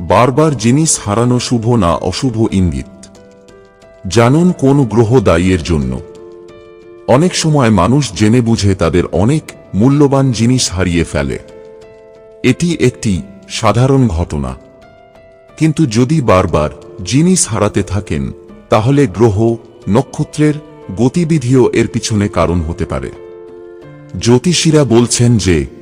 বারবার জিনিস হারানো শুভ না অশুভ ইঙ্গিত। জানুন কোন গ্রহ দায়ীর জন্য। অনেক সময় মানুষ জেনে বুঝে তাদের অনেক মূল্যবান জিনিস হারিয়ে ফেলে। এটি একটি সাধারণ ঘটনা। কিন্তু যদি বারবার জিনিস হারাতে থাকেন, তাহলে গ্রহ, নক্ষত্রের গতিবিধিও এর পিছনে কারণ হতে পারে। জ্যোতিষীরা বলছেন যে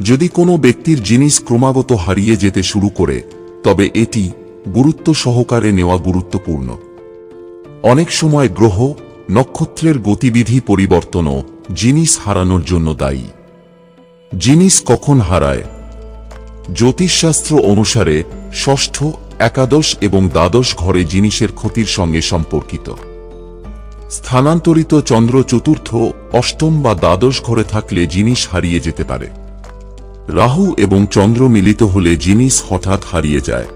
যদি কোনো ব্যক্তির জিনিস ক্রমাগত হারিয়ে যেতে শুরু করে, তবে এটি গুরুত্ব সহকারে নেওয়া গুরুত্বপূর্ণ। অনেক সময় গ্রহ, নক্ষত্রের গতিবিধি পরিবর্তনও জিনিস হারানোর জন্য দায়ী। জিনিস কখন হারায়? জ্যোতিষশাস্ত্র অনুসারে ষষ্ঠ, একাদশ এবং দ্বাদশ ঘরে জিনিসের ক্ষতির সঙ্গে সম্পর্কিত। স্থানান্তরিত চন্দ্র চতুর্থ, অষ্টম বা দ্বাদশ ঘরে থাকলে জিনিস হারিয়ে যেতে পারে। রাহু এবং চন্দ্র মিলিত হলে জিনিস হঠাৎ হারিয়ে যায়।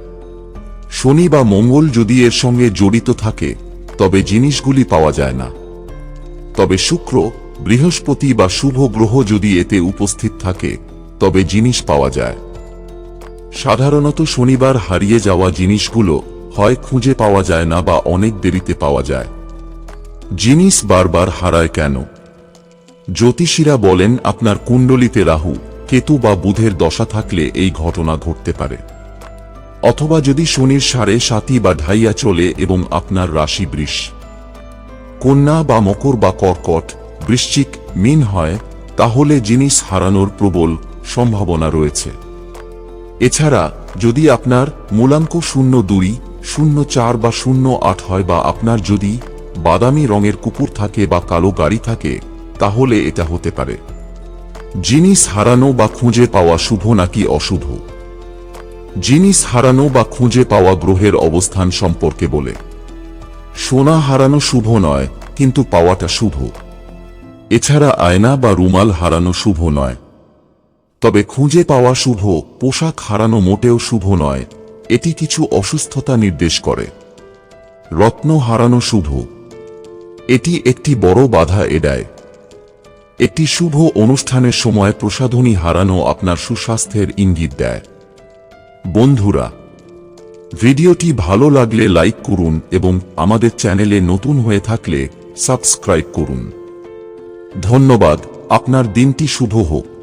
শনি বা মঙ্গল যদি এর সঙ্গে জড়িত থাকে, তবে জিনিসগুলি পাওয়া যায় না। তবে শুক্র, বৃহস্পতি বা শুভ গ্রহ যদি এতে উপস্থিত থাকে, তবে জিনিস পাওয়া যায়। সাধারণত শনিবার হারিয়ে যাওয়া জিনিসগুলো হয় খুঁজে পাওয়া যায় না বা অনেক দেরিতে পাওয়া যায়। জিনিস বারবার হারায় কেন? জ্যোতিষীরা বলেন, আপনার কুণ্ডলিতে রাহু কেতু বা বুধের দশা থাকলে এই ঘটনা ঘটতে পারে। অথবা যদি শনির সাড়ে সাতি বা ঢাইয়া চলে এবং আপনার রাশি বৃষ। কন্যা বা মকর বা কর্কট, বৃশ্চিক, মিন হয়, তাহলে জিনিস হারানোর প্রবল সম্ভাবনা রয়েছে। এছাড়া, যদি আপনার মূলাঙ্ক শূন্য দুই, শূন্য চার বা শূন্য আট হয় বা আপনার যদি বাদামি রঙের কুকুর থাকে বা কালো গাড়ি থাকে, তাহলে এটা হতে পারে। জিনিস হারানো বা খুঁজে পাওয়া শুভ নাকি অশুভ? জিনিস হারানো বা খুঁজে পাওয়া গ্রহের অবস্থান সম্পর্কে বলে। সোনা হারানো শুভ নয়, কিন্তু পাওয়াটা শুভ। এছাড়া আয়না বা রুমাল হারানো শুভ নয়। তবে খুঁজে পাওয়া শুভ, পোশাক হারানো মোটেও শুভ নয়, এটি কিছু অসুস্থতা নির্দেশ করে। রত্ন হারানো শুভ। এটি একটি বড় বাধা এড়ায়। একটি শুভ অনুষ্ঠানের সময় প্রসাধনী হারানো আপনার সুস্বাস্থ্যের ইঙ্গিত দেয়। বন্ধুরা, ভিডিওটি ভালো লাগলে লাইক করুন এবং আমাদের চ্যানেলে নতুন হয়ে থাকলে সাবস্ক্রাইব করুন। ধন্যবাদ, আপনার দিনটি শুভ হোক।